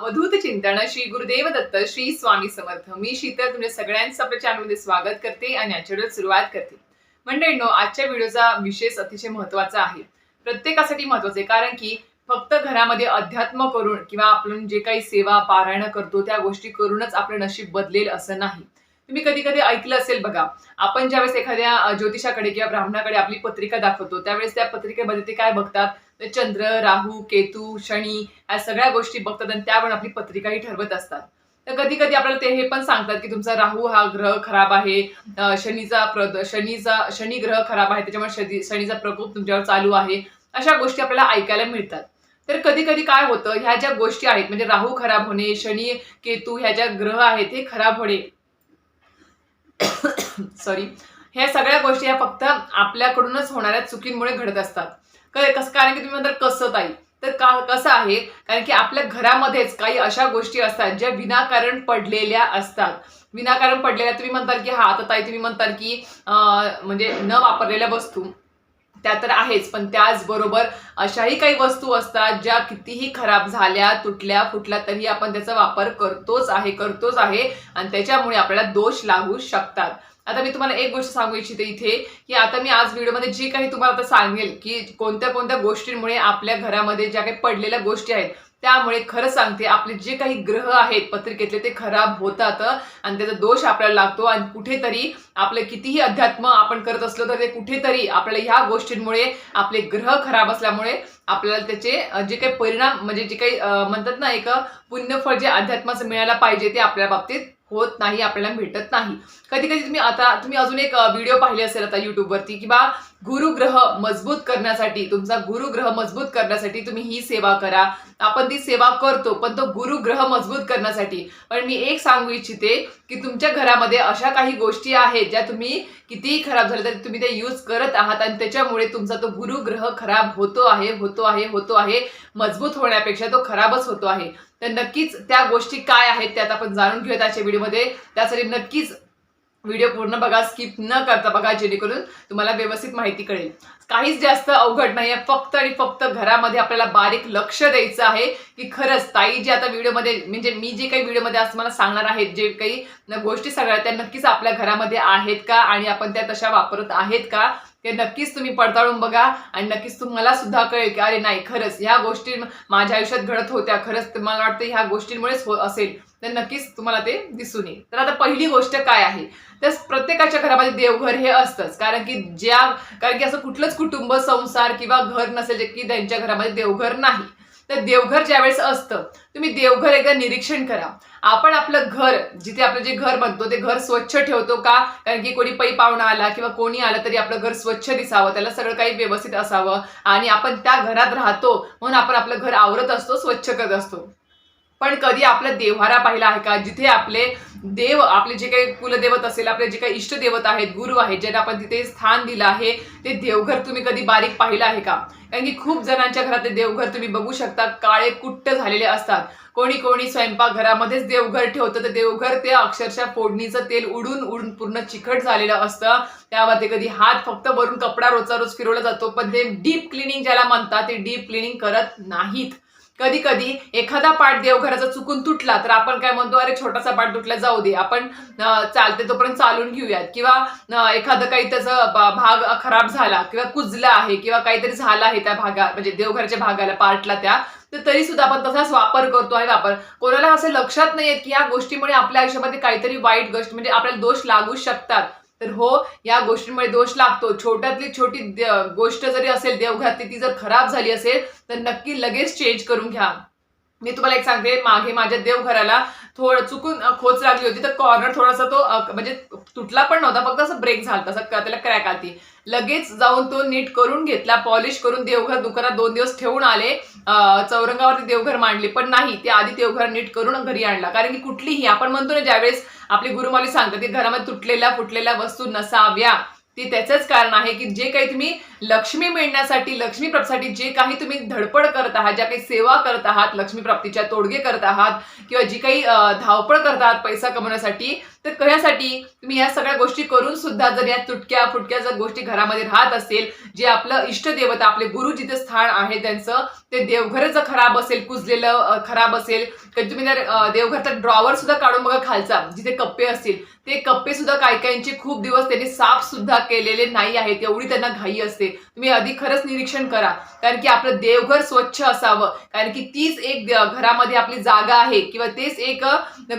अवधूत चिंतन श्री गुरुदेव दत्त श्री स्वामी समर्थ. मी शीतल तुमच्या सगळ्यांचं आपल्या चॅनलमध्ये स्वागत करते आणि आजच्या सुरुवात करते. मंडळींनो आजच्या व्हिडिओचा विशेष अतिशय महत्त्वाचा आहे. प्रत्येकासाठी महत्वाचं आहे कारण की फक्त घरामध्ये अध्यात्म करून किंवा आपण जे काही सेवा पारायण करतो त्या गोष्टी करूनच आपलं नशीब बदलेल असं नाही. तुम्ही कधी कधी ऐकलं असेल बघा आपण ज्यावेळेस एखाद्या ज्योतिषाकडे किंवा ब्राह्मणाकडे आपली पत्रिका दाखवतो त्यावेळेस त्या पत्रिकेमध्ये ते काय बघतात? चंद्र राहू केतू शनी या सगळ्या गोष्टी बघतात आणि त्यावर आपली पत्रिकाही ठरवत असतात. तर कधी कधी आपल्याला ते हे पण सांगतात की तुमचा राहू हा ग्रह खराब आहे शनीचा प्र शनीचा शनी ग्रह खराब आहे त्याच्यामुळे शनी शनीचा प्रकोप तुमच्यावर चालू आहे अशा गोष्टी आपल्याला ऐकायला मिळतात. तर कधी कधी काय होतं ह्या ज्या गोष्टी आहेत म्हणजे राहू खराब होणे शनी केतू ह्या ज्या ग्रह आहेत हे खराब होणे सॉरी ह्या सगळ्या गोष्टी ह्या फक्त आपल्याकडूनच होणाऱ्या चुकींमुळे घडत असतात. कसं कारण की तुम्ही म्हणतात कसं ताई? तर का कसं आहे? कारण की आपल्या घरामध्येच काही अशा गोष्टी असतात ज्या विनाकारण पडलेल्या असतात. विनाकारण पडलेल्या तुम्ही म्हणताल की हा आता ताई तुम्ही म्हणताल की म्हणजे न वापरलेल्या वस्तू. त्या तर आहेच पण त्याचबरोबर अशाही काही वस्तू असतात ज्या कितीही खराब झाल्या तुटल्या फुटल्या तरी आपण त्याचा वापर करतोच आहे करतोच आहे आणि त्याच्यामुळे आपल्याला दोष लागू शकतात. आता मी तुम्हाला एक गोष्ट सांगू इच्छिते इथे की आता मी आज व्हिडिओमध्ये जे काही तुम्हाला आता सांगेल की कोणत्या कोणत्या गोष्टींमुळे आपल्या घरामध्ये ज्या काही पडलेल्या गोष्टी आहेत त्यामुळे खरं सांगते आपले जे काही ग्रह आहेत पत्रिकेतले ते खराब होतात आणि त्याचा दोष आपल्याला लागतो आणि कुठेतरी आपलं कितीही अध्यात्म आपण करत असलो तर ते कुठेतरी आपल्याला ह्या गोष्टींमुळे आपले ग्रह खराब असल्यामुळे आपल्याला त्याचे जे काही परिणाम म्हणजे जे काही म्हणतात ना एक पुण्यफळ जे अध्यात्माचं मिळायला पाहिजे ते आपल्या बाबतीत होत नाही आपल्याला भेटत नाही. कधी कधी तुम्ही आता तुम्ही अजून एक व्हिडिओ पाहिले असेल आता युट्यूबवरती की बा गुरुग्रह मजबूत करण्यासाठी तुमचा गुरुग्रह मजबूत करण्यासाठी तुम्ही ही सेवा करा. आपण ती सेवा करतो पण तो गुरुग्रह मजबूत करण्यासाठी. पण मी एक सांगू इच्छिते की तुमच्या घरामध्ये अशा काही गोष्टी आहेत ज्या तुम्ही कितीही खराब झाल्या तरी तुम्ही ते यूज करत आहात आणि त्याच्यामुळे तुमचा तो गुरुग्रह खराब होतो आहे होतो आहे होतो आहे मजबूत होण्यापेक्षा तो खराबच होतो आहे. तर नक्कीच त्या गोष्टी काय आहेत त्यात आपण जाणून घेऊयात आजच्या व्हिडिओमध्ये त्यासाठी नक्कीच व्हिडिओ पूर्ण बघा स्किप न करता बघा जेणेकरून तुम्हाला व्यवस्थित माहिती कळेल. काहीच जास्त अवघड नाही आहे फक्त आणि फक्त घरामध्ये आपल्याला बारीक लक्ष द्यायचं आहे की खरंच ताई जे आता व्हिडिओमध्ये म्हणजे मी जे काही व्हिडिओमध्ये आज तुम्हाला सांगणार आहेत जे काही गोष्टी सगळ्या त्या नक्कीच आपल्या घरामध्ये आहेत का आणि आपण त्या तशा वापरत आहेत का ते नक्कीच तुम्ही पडताळून बघा आणि नक्कीच तुम्हाला सुद्धा कळेल की अरे नाही खरंच ह्या गोष्टी माझ्या आयुष्यात घडत होत्या खरंच तर मला वाटतं ह्या गोष्टींमुळेच हो असेल. तर नक्कीच तुम्हाला ते दिसून येईल. तर आता पहिली गोष्ट काय आहे? तर प्रत्येकाच्या घरामध्ये देवघर हे असतंच. कारण की ज्या कारण की असं कुठलंच कुटुंब संसार किंवा घर नसेल जे की त्यांच्या घरामध्ये देवघर नाही. तर देवघर ज्यावेळेस असतं तुम्ही देवघर एकदा निरीक्षण करा. आपण आपलं घर जिथे आपलं जे घर बनतो ते घर स्वच्छ ठेवतो का? कारण की कोणी पै पाहुणा आला किंवा कोणी आलं तरी आपलं घर स्वच्छ दिसावं त्याला सगळं काही व्यवस्थित असावं आणि आपण त्या घरात राहतो म्हणून आपण आपलं घर आवरत असतो स्वच्छ करत असतो. पण कधी आपला देव्हारा पाहिला आहे का? जिथे आपले देव आपले जे काही कुलदेवत असेल आपले जे काही इष्टदेवत आहेत गुरु आहेत ज्यांना आपण तिथे स्थान दिलं आहे ते देवघर तुम्ही कधी बारीक पाहिलं आहे का? कारण की खूप जणांच्या घरात ते देवघर तुम्ही बघू शकता काळे कुट्ट झालेले असतात. कोणी कोणी स्वयंपाकघरामध्येच देवघर ठेवतं तर देवघर ते अक्षरशः फोडणीचं तेल उडून उडून पूर्ण चिकट झालेलं असतं. त्यामध्ये कधी हात फक्त वरून कपडा रोजचा रोज फिरवला जातो पण ते डीप क्लिनिंग ज्याला म्हणतात ते डीप क्लिनिंग करत नाहीत. कधी कधी एखादा पाठ देवघराचा चुकून तुटला तर आपण काय म्हणतो अरे छोटासा पाठ तुटला जाऊ दे आपण चालते तोपर्यंत चालून घेऊयात. किंवा एखादं काही त्याचा भाग खराब झाला किंवा कुजला आहे किंवा काहीतरी झालं आहे त्या भागा म्हणजे देवघराच्या भागाला पार्टला त्या तर तरी सुद्धा आपण तसाच वापर करतो आहे वापर. कोणाला असं लक्षात नाहीयेत की या गोष्टीमुळे आपल्या आयुष्यामध्ये काहीतरी वाईट गोष्ट म्हणजे आपल्याला दोष लागू शकतात. तर हो या गोष्टींमुळे दोष लागतो. छोट्यातली छोटी गोष्ट जरी असेल देवघरातली ती जर खराब झाली असेल तर नक्की लगेच चेंज करून घ्या. मी तुम्हाला एक सांगते मागे माझ्या देवघराला थोडं चुकून खोच लागली होती तर कॉर्नर थोडासा तो म्हणजे तुटला पण नव्हता फक्त असं ब्रेक झाला असं त्याला क्रॅक आली लगेच जाऊन तो नीट करून घेतला पॉलिश करून देवघर दुकानात दोन दिवस ठेवून आले. चौरंगावरती देवघर मांडले पण नाही ते आधी देवघर नीट करून घरी आणला. कारण की कुठलीही आपण म्हणतो ना ज्यावेळेस आपली गुरुमाली सांगतात की घरामध्ये तुटलेल्या फुटलेल्या वस्तू नसाव्या. ती त्याचंच कारण आहे की जे काही तुम्ही लक्ष्मी मिळण्यासाठी लक्ष्मी प्राप्तीसाठी जे काही तुम्ही धडपड करत आहात ज्या काही सेवा करत आहात लक्ष्मी प्राप्तीच्या तोडगे करत आहात किंवा जी काही धावपळ करत आहात पैसा कमवण्यासाठी तर कशासाठी तुम्ही या सगळ्या गोष्टी करून सुद्धा जर या तुटक्या फुटक्या जर गोष्टी घरामध्ये राहत असेल जे आपलं इष्टदेवता आपले गुरु जिथे स्थान आहे त्यांचं ते देवघर जर खराब असेल कुजलेलं खराब असेल कधी तुम्ही त्या देवघरचा ड्रॉवर सुद्धा काढून बघा खालचा जिथे कप्पे असतील. ते कप्पे सुद्धा काही काहींचे खूप दिवस त्यांनी साफ सुद्धा केलेले नाही आहेत एवढी त्यांना घाई असते. तुम्ही आधी खरंच निरीक्षण करा. कारण की आपलं देवघर स्वच्छ असावं. कारण की तीच एक घरामध्ये आपली जागा आहे. किंवा तेच एक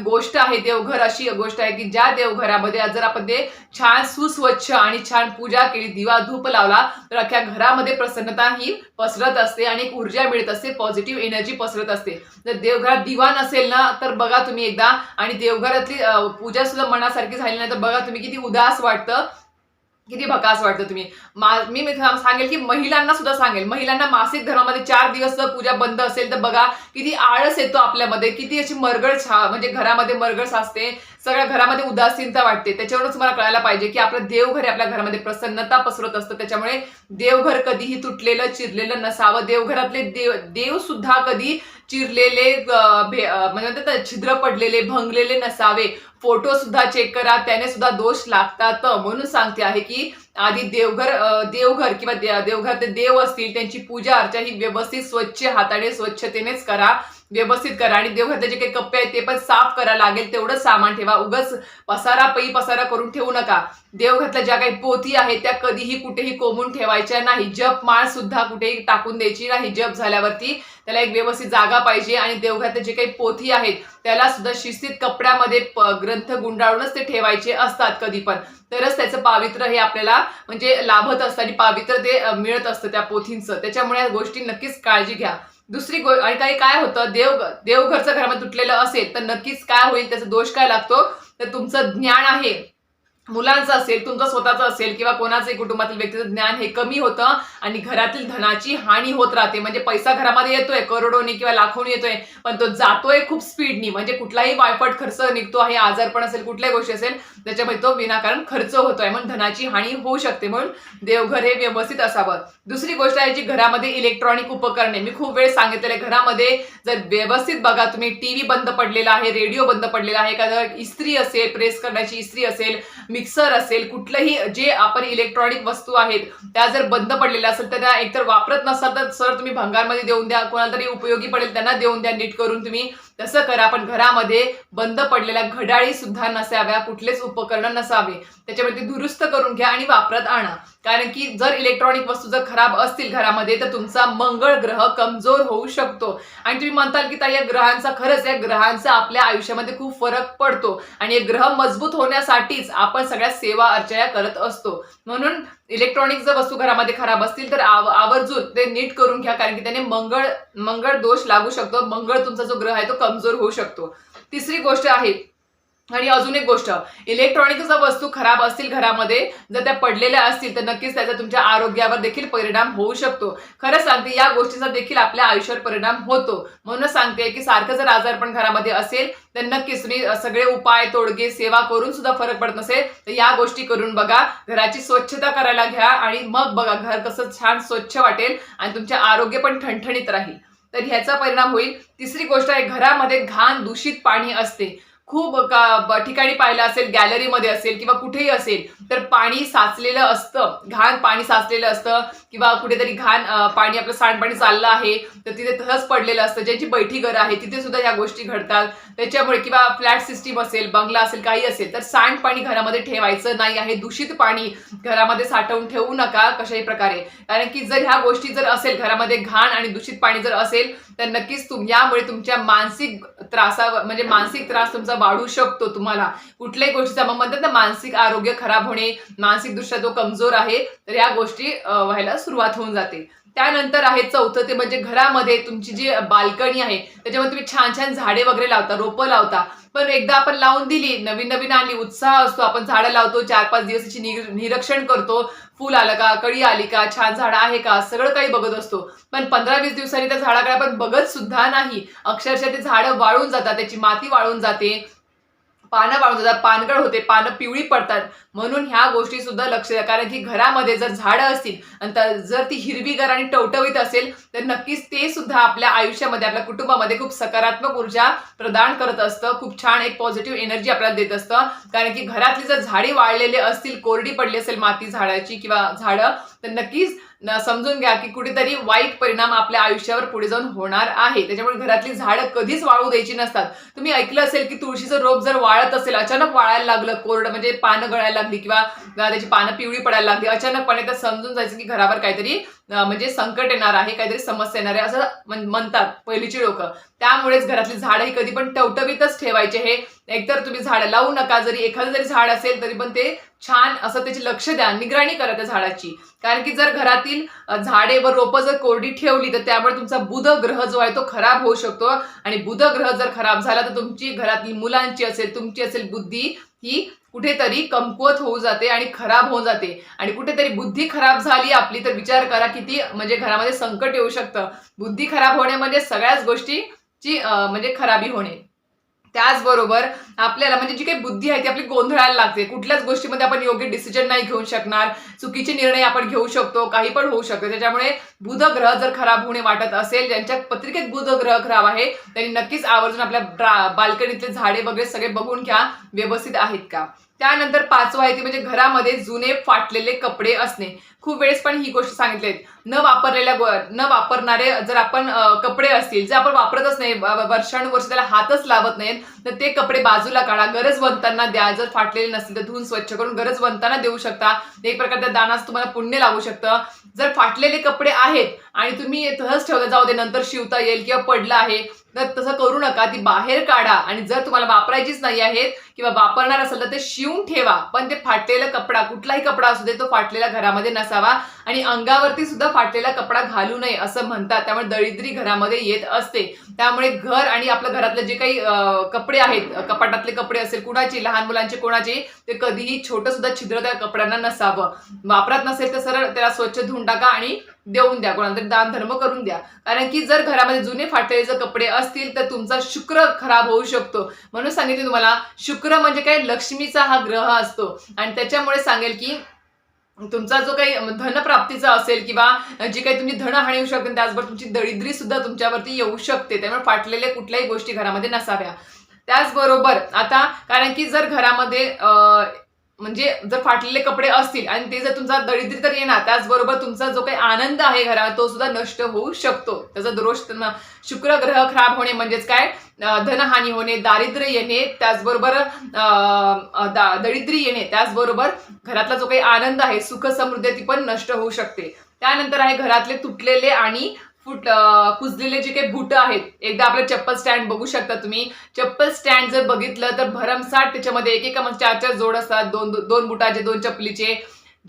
गोष्ट आहे देवघर अशी गोष्ट आहे की ज्या देवघरामध्ये जर आपण ते छान सुस्वच्छ आणि छान पूजा केली दिवा धूप लावला तर अख्ख्या घरामध्ये प्रसन्नता ही पसरत असते आणि एक ऊर्जा मिळत असते पॉझिटिव्ह एनर्जी पसरत असते. जर देवघरात दिवा नसेल ना तर बघा तुम्ही एकदा. आणि देवघरातली पूजा सुद्धा मनासारखी झाली नाही तर बघा तुम्ही किती उदास वाटतं. किती भकास वाटतं तुम्ही. मा- मी मी सांगेल की महिलांना सुद्धा सांगेल. महिलांना मासिक धर्मामध्ये चार दिवस जर पूजा बंद असेल तर बघा किती आळस येतो आपल्यामध्ये किती अशी मरगळ छा म्हणजे घरामध्ये मरगळ साचते. सगळ्या घरामध्ये उदासीनता वाटते. त्याच्यावरूनच तुम्हाला कळायला पाहिजे की आपलं देवघर आपल्या घरामध्ये प्रसन्नता पसरत असतं. त्याच्यामुळे देवघर कधीही तुटलेलं चिरलेलं नसावं. देवघरातले देव देव सुद्धा कधी चिरलेले भे- म्हणजे छिद्र पडलेले भंगलेले नसावे. फोटो सुद्धा चेक करा त्याने सुद्धा दोष लागतात. म्हणून सांगते आहे की आधी देवघर देवघर किंवा देवघर ते देव असतील त्यांची पूजा अर्चा ही व्यवस्थित स्वच्छ हाताने स्वच्छतेनेच करा. व्यवस्थित करा आणि देवघरातले जे काही कप्पे आहेत ते पण साफ करा लागेल तेवढं सामान ठेवा. उगाच पसारा पै पसारा करून ठेवू नका. देवघरातल्या ज्या काही पोथी आहेत त्या कधीही कुठेही कोंबून ठेवायच्या नाही. जप माळ सुद्धा कुठेही टाकून द्यायची नाही जप झाल्यावरती. त्याला एक व्यवस्थित जागा पाहिजे आणि देवघरातले जे काही पोथी आहेत त्याला सुद्धा शिस्तीत कपड्यामध्ये प- ग्रंथ गुंडाळूनच ते ठेवायचे असतात कधी पण. तरच त्याचं पावित्र्य हे आपल्याला म्हणजे लाभत असतं आणि पावित्र्य ते मिळत असतं त्या पोथींचं. त्याच्यामुळे या गोष्टी नक्कीच काळजी घ्या. दुसरी गो आणि काही काय होतं? देव देवघरचं घरामध्ये तुटलेलं असेल तर नक्कीच काय होईल? त्याचा दोष काय लागतो? तर तुमचं ज्ञान आहे. मुलांचं असेल तुमचं स्वतःचं असेल किंवा कोणाचंही कुटुंबातील व्यक्तीचं ज्ञान हे कमी होतं आणि घरातील धनाची हानी होत राहते. म्हणजे पैसा घरामध्ये येतोय करोडोनी किंवा लाखोनी येतोय पण तो जातोय खूप स्पीडनी. म्हणजे कुठलाही वायफट खर्च निघतो आहे आजारपण असेल कुठल्याही गोष्टी असेल त्याच्यामध्ये तो विनाकारण खर्च होतोय. म्हणून धनाची हानी होऊ शकते म्हणून देवघर हे व्यवस्थित असावं. दुसरी गोष्ट आहे जी घरामध्ये इलेक्ट्रॉनिक उपकरणे. मी खूप वेळ सांगितलेले घरामध्ये जर व्यवस्थित बघा तुम्ही टीव्ही बंद पडलेला आहे रेडिओ बंद पडलेला आहे एखादं इस्त्री असेल प्रेस करण्याची इस्त्री असेल मिक्सर असेल कुठलंही जे आपण इलेक्ट्रॉनिक वस्तू आहेत त्या जर बंद पडलेल्या असेल तर त्या एकतर वापरत नसाल तर सर तुम्ही भंगारमध्ये देऊन द्या. कोणाला तरी उपयोगी पडेल त्यांना देऊन द्या नीट करून तुम्ही. तसं करा पण घरामध्ये बंद पडलेल्या घड्याळी सुद्धा नसाव्या कुठलेच उपकरण नसावे. त्याच्यामध्ये दुरुस्त करून घ्या आणि वापरत आणा. कारण की जर इलेक्ट्रॉनिक वस्तू जर खराब असतील घरामध्ये तर तुमचा मंगळ ग्रह कमजोर होऊ शकतो. आणि तुम्ही म्हणताल की त्या या ग्रहांचा खरंच या ग्रहांचा आपल्या आयुष्यामध्ये खूप फरक पडतो. आणि हे ग्रह मजबूत होण्यासाठीच आपण सगळ्या सेवा अर्चया करत असतो. म्हणून इलेक्ट्रॉनिक जर वस्तू घरामध्ये खराब असतील तर आव आवर्जून ते नीट करून घ्या कारण की त्याने मंगळ मंगळ दोष लागू शकतो मंगळ तुमचा जो ग्रह आहे तो कमजोर होऊ शकतो. तिसरी गोष्ट आहे आणि अजून एक गोष्ट इलेक्ट्रॉनिक जर वस्तू खराब असतील घरामध्ये जर त्या पडलेल्या असतील तर नक्कीच त्याचा तुमच्या आरोग्यावर देखील परिणाम होऊ शकतो. खरं सांगते या गोष्टीचा देखील आपल्या आयुष्यावर परिणाम होतो. म्हणूनच सांगते की सारखं जर आजारपण घरामध्ये असेल तर नक्कीच तुम्ही सगळे उपाय तोडगे सेवा करून सुद्धा फरक पडत नसेल तर या गोष्टी करून बघा. घराची स्वच्छता करायला घ्या आणि मग बघा घर कसं छान स्वच्छ वाटेल आणि तुमचे आरोग्य पण ठणठणीत राहील. तर ह्याचा परिणाम होईल. तिसरी गोष्ट आहे घरामध्ये घाण दूषित पाणी असते. खूप का- ठिकाणी पाहिलं असेल गॅलरीमध्ये असेल किंवा कुठेही असेल तर पाणी साचलेलं असतं. घाण पाणी साचलेलं असतं किंवा कुठेतरी घाण पाणी आपलं सांडपाणी चाललं आहे तर तिथे तसंच पडलेलं असतं. ज्यांची बैठी घरं आहे तिथे सुद्धा ह्या गोष्टी घडतात. त्याच्यामुळे किंवा फ्लॅट सिस्टीम असेल बंगला असेल काही असेल तर सांडपाणी घरामध्ये ठेवायचं नाही आहे. दूषित पाणी घरामध्ये साठवून ठेवू नका कशाही प्रकारे. कारण की जर ह्या गोष्टी जर असेल घरामध्ये घाण आणि दूषित पाणी जर असेल तर नक्कीच तुम यामुळे तुमच्या मानसिक त्रासा म्हणजे मानसिक त्रास तुमचा वाढू शकतो तुम्हाला. कुठल्याही गोष्टीचा मग म्हणतात ना मानसिक आरोग्य खराब होणे मानसिक दृष्ट्या तो कमजोर आहे तर या गोष्टी व्हायला सुरुवात होऊन जाते. त्यानंतर आहे चौथं ते म्हणजे घरामध्ये तुमची जी बाल्कनी आहे त्याच्यामध्ये तुम्ही छान छान झाडे वगैरे लावता रोपं लावता. पण एकदा आपण लावून दिली नवीन नवीन आली उत्साह असतो आपण झाडं लावतो चार पाच दिवसाची निरीक्षण करतो. फुल आलं का कळी आली का छान झाड आहे का सगळं काही बघत असतो. पण पंधरा वीस दिवसांनी त्या झाडाकडे आपण बघत सुद्धा नाही. अक्षरशः ते झाडं वाळून जातात त्याची माती वाळून जाते. पानं वाळून जातात पानगळ होते पानं पिवळी पडतात. म्हणून ह्या गोष्टी सुद्धा लक्ष द्या. कारण की घरामध्ये जर झाडं असतील आणि जर ती हिरवीगार आणि टवटवीत असेल तर नक्कीच ते सुद्धा आपल्या आयुष्यामध्ये आपल्या कुटुंबामध्ये खूप सकारात्मक ऊर्जा प्रदान करत असतं. खूप छान एक पॉझिटिव्ह एनर्जी आपल्याला देत असतं. कारण की घरातली जर झाडी वाळलेली असतील कोरडी पडली असेल माती झाडाची किंवा झाडं तर नक्कीच समजून घ्या की कुठेतरी वाईट परिणाम आपल्या आयुष्यावर पुढे जाऊन होणार आहे. त्याच्यामुळे घरातली झाडं कधीच वाळू द्यायची नसतात. तुम्ही ऐकलं असेल की तुळशीचं रोप जर वाळत असेल अचानक वाळायला लागलं कोरडं म्हणजे पानं गळायला लागली किंवा त्याची पानं पिवळी पडायला लागली अचानकपणे तर समजून जायचं की घरावर काहीतरी म्हणजे संकट येणार आहे काहीतरी समस्या येणार आहे असं म्हणतात पहिलीची लोक. त्यामुळेच घरातली झाडं ही कधी पण टवटवीतच ठेवायचे हे. एकतर तुम्ही झाड लावू नका जरी एखादं जरी झाड असेल तरी पण ते छान असं त्याची लक्ष द्या निगराणी करा त्या झाडाची. कारण की जर घरातील झाडे व रोपं जर कोरडी ठेवली तर त्यामुळे तुमचा बुध ग्रह जो आहे तो खराब होऊ शकतो. आणि बुध ग्रह जर खराब झाला तर तुमची घरातली मुलांची असेल तुमची असेल बुद्धी ही कुठेतरी कमकुवत होऊ जाते आणि खराब होऊन जाते. आणि कुठेतरी बुद्धी खराब झाली आपली तर विचार करा किती म्हणजे घरामध्ये संकट येऊ शकतं. बुद्धी खराब होणे म्हणजे सगळ्याच गोष्टीची म्हणजे खराबी होणे. त्याचबरोबर आपल्याला म्हणजे जी काही बुद्धी आहे ती आपली गोंधळायला लागते. कुठल्याच गोष्टीमध्ये आपण योग्य डिसिजन नाही घेऊ शकणार. चुकीचे निर्णय आपण घेऊ शकतो. काही पण होऊ शकतो. त्याच्यामुळे बुध ग्रह जर खराब होणे वाटत असेल ज्यांच्या पत्रिकेत बुध ग्रह खराब आहे त्यांनी नक्कीच आवर्जून आपल्या बाल्कनीतले झाडे वगैरे सगळे बघून घ्या. व्यवस्थित आहेत का? त्यानंतर पाचवा आहे ती म्हणजे घरामध्ये जुने फाटलेले कपडे असणे. खूप वेळेस पण ही गोष्ट सांगितली न वापरलेल्या गो- न वापरणारे जर आपण कपडे असतील जे आपण वापरतच नाही वर्षानुवर्ष त्याला हातच लावत नाहीत तर ते कपडे बाजूला काढा. गरजवंतांना द्या. जर फाटलेले नसतील तर धुवून स्वच्छ करून गरजवंतांना देऊ शकता. एक प्रकारच्या दानाचं तुम्हाला पुण्य लागू शकतं. जर फाटलेले कपडे आहेत आणि तुम्ही तसंच ठेवता जाऊ दे नंतर शिवता येईल किंवा पडलं आहे तर तसं करू नका ती बाहेर काढा. आणि जर तुम्हाला वापरायचीच नाही आहेत किंवा वापरणार असेल तर ते शिवून ठेवा. पण ते फाटलेला कपडा कुठलाही कपडा असू दे तो फाटलेला घरामध्ये नसावा आणि अंगावरती सुद्धा फाटलेला कपडा घालू नये असं म्हणतात. त्यामुळे दरिद्री घरामध्ये येत असते. त्यामुळे घर आणि आपल्या घरातले जे काही कपडे आहेत कपाटातले कपडे असेल कुणाचे लहान मुलांचे कोणाचे ते कधीही छोटं सुद्धा छिद्र त्या कपड्यांना नसावं. वापरात नसेल तर सरळ त्याला स्वच्छ धुवून टाका आणि देऊन द्या कोणाला तरी दान धर्म करून द्या. कारण की जर घरामध्ये जुने फाटलेले जर कपडे असतील तर तुमचा शुक्र खराब होऊ शकतो. म्हणून सांगितले तुम्हाला शुक्र म्हणजे काय? लक्ष्मीचा हा ग्रह असतो. आणि त्याच्यामुळे सांगेल की तुमचा जो काही धनप्राप्तीचा असेल किंवा जी काही तुमची धनहानी होऊ शकते त्याचबरोबर तुमची दरिद्री सुद्धा तुमच्यावरती येऊ शकते. त्यामुळे फाटलेल्या कुठल्याही गोष्टी घरामध्ये नसाव्या. त्याचबरोबर आता कारण की जर घरामध्ये अं, म्हणजे जर फाटलेले कपडे असतील आणि ते जर तुमचा दरिद्री तर येणार त्याचबरोबर तुमचा जो काही आनंद आहे घरात तो सुद्धा नष्ट होऊ शकतो. त्याचा दोष त्यांना- शुक्र ग्रह खराब होणे म्हणजेच काय? धनहानी होणे दारिद्र्य येणे त्याचबरोबर दा- दरिद्री येणे त्याचबरोबर घरातला जो काही आनंद आहे सुख समृद्धी ती पण नष्ट होऊ शकते. त्यानंतर आहे घरातले तुटलेले आणि फुट कुजलेले जे काही बुटं आहेत एकदा आपलं चप्पल स्टँड बघू शकता तुम्ही. चप्पल स्टँड जर बघितलं तर भरमसाठ त्याच्यामध्ये एक एका म्हणजे चार चार जोड असतात. दोन दोन बुटाचे दोन चपलीचे.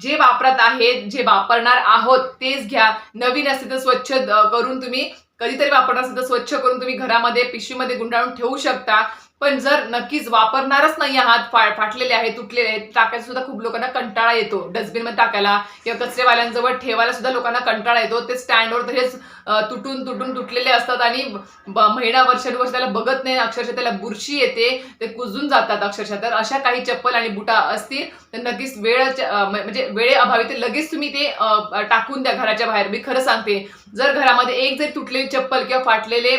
जे वापरत आहेत जे वापरणार आहोत तेच घ्या. नवीन असते तर स्वच्छ करून तुम्ही. कधीतरी वापरणार असेल तर स्वच्छ करून तुम्ही घरामध्ये पिशवीमध्ये गुंडाळून ठेवू शकता. पण जर नक्कीच वापरणारच नाही हात फा फाटलेले आहेत तुटलेले आहेत टाकायला सुद्धा खूप लोकांना कंटाळा येतो. डस्टबिनमध्ये टाकायला किंवा कचरेवाल्यांजवळ ठेवायला सुद्धा लोकांना कंटाळा येतो. ते स्टँडवर तसेच तुटून तुटून तुटलेले असतात आणि ब- महिना वर्षानुवर्ष त्याला बघत नाही. अक्षरशः त्याला बुरशी येते. ते कुजून जातात अक्षरशः. तर अशा काही चप्पल आणि बुटा असतील तर नक्कीच वेळ म्हणजे वेळेअभावी ते लगेच तुम्ही ते टाकून द्या घराच्या बाहेर. मी खरं सांगते जर घरामध्ये एक जरी तुटलेली चप्पल किंवा फाटलेले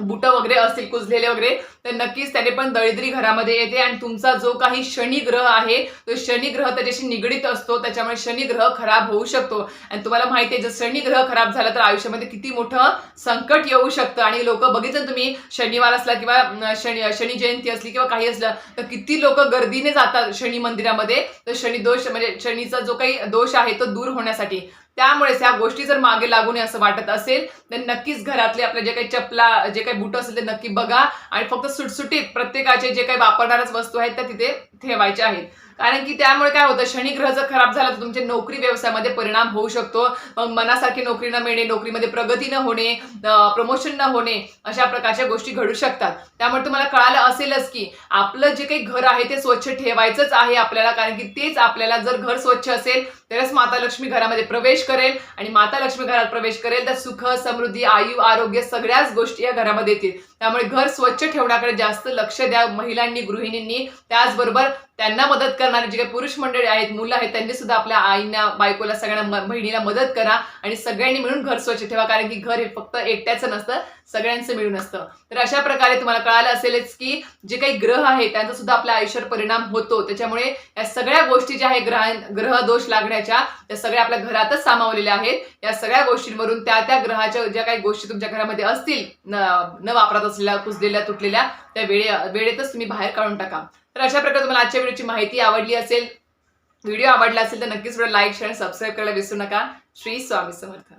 बुटं वगैरे असतील कुजलेले वगैरे तर नक्कीच त्याने पण दळिद्री घरामध्ये येते आणि तुमचा जो काही शनी ग्रह आहे तो शनी ग्रह त्याच्याशी निगडीत असतो त्याच्यामुळे शनी ग्रह खराब होऊ शकतो. आणि तुम्हाला माहिती आहे जर शनी ग्रह खराब झाला तर आयुष्यामध्ये किती मोठं संकट येऊ शकतं. आणि लोक बघितलं तुम्ही शनिवार असला किंवा शनि शनी शनी जयंती असली किंवा काही असलं तर किती लोक गर्दीने जातात शनी मंदिरामध्ये. तर शनी दोष म्हणजे शनीचा जो काही दोष आहे तो दूर होण्यासाठी. त्यामुळेच ह्या गोष्टी जर मागे लागू नये असं वाटत असेल तर नक्कीच घरातले आपले जे काही चपला जे काही बुट असेल ते नक्की बघा आणि फक्त सुटसुटीत प्रत्येकाचे जे काही वापरणाऱ्याच वस्तू आहेत त्या तिथे ठेवायच्या आहेत. कारण की त्यामुळे काय होतं शनी ग्रह जर खराब झाला तर तुमच्या नोकरी व्यवसायामध्ये परिणाम होऊ शकतो. मग मनासारखी नोकरी न मिळणे नोकरीमध्ये प्रगती न होणे प्रमोशन न होणे अशा प्रकारच्या गोष्टी घडू शकतात. त्यामुळे तुम्हाला कळालं असेलच की आपलं जे काही घर आहे ते स्वच्छ ठेवायचंच आहे आपल्याला. कारण की तेच आपल्याला जर घर स्वच्छ असेल तरच माता लक्ष्मी घरामध्ये प्रवेश करेल. आणि माता लक्ष्मी घरात प्रवेश करेल तर सुख समृद्धी आयु आरोग्य सगळ्याच गोष्टी या घरामध्ये येतील. त्यामुळे घर स्वच्छ ठेवण्याकडे जास्त लक्ष द्या महिलांनी गृहिणींनी. त्याचबरोबर त्यांना मदत करणारे जे काही पुरुष मंडळी आहेत मुलं आहेत त्यांनी सुद्धा आपल्या आईना बायकोला सगळ्यांना बहिणीला मदत करा आणि सगळ्यांनी मिळून घर स्वच्छ ठेवा. कारण की घर हे फक्त एकट्याचं नसतं सगळ्यांचं मिळून असतं. तर अशा प्रकारे तुम्हाला कळालं असेलच की जे काही ग्रह आहेत त्यांचा सुद्धा आपल्या आयुष्यावर परिणाम होतो. त्याच्यामुळे या सगळ्या गोष्टी ज्या आहेत ग्रह ग्रह दोष लागण्याच्या त्या सगळ्या आपल्या घरातच सामावलेल्या आहेत. या सगळ्या गोष्टींवरून त्या त्या ग्रहाच्या ज्या काही गोष्टी तुमच्या घरामध्ये असतील न वापरत असलेल्या कुजलेल्या तुटलेल्या त्या वेळे वेळेतच तुम्ही बाहेर काढून टाका. तर अशा प्रकारे तुम्हाला आजच्या व्हिडिओची माहिती आवडली असेल व्हिडिओ आवडला असेल तर नक्कीच लाईक शेअर सबस्क्राईब करायला विसरू नका. श्री स्वामी समर्थ.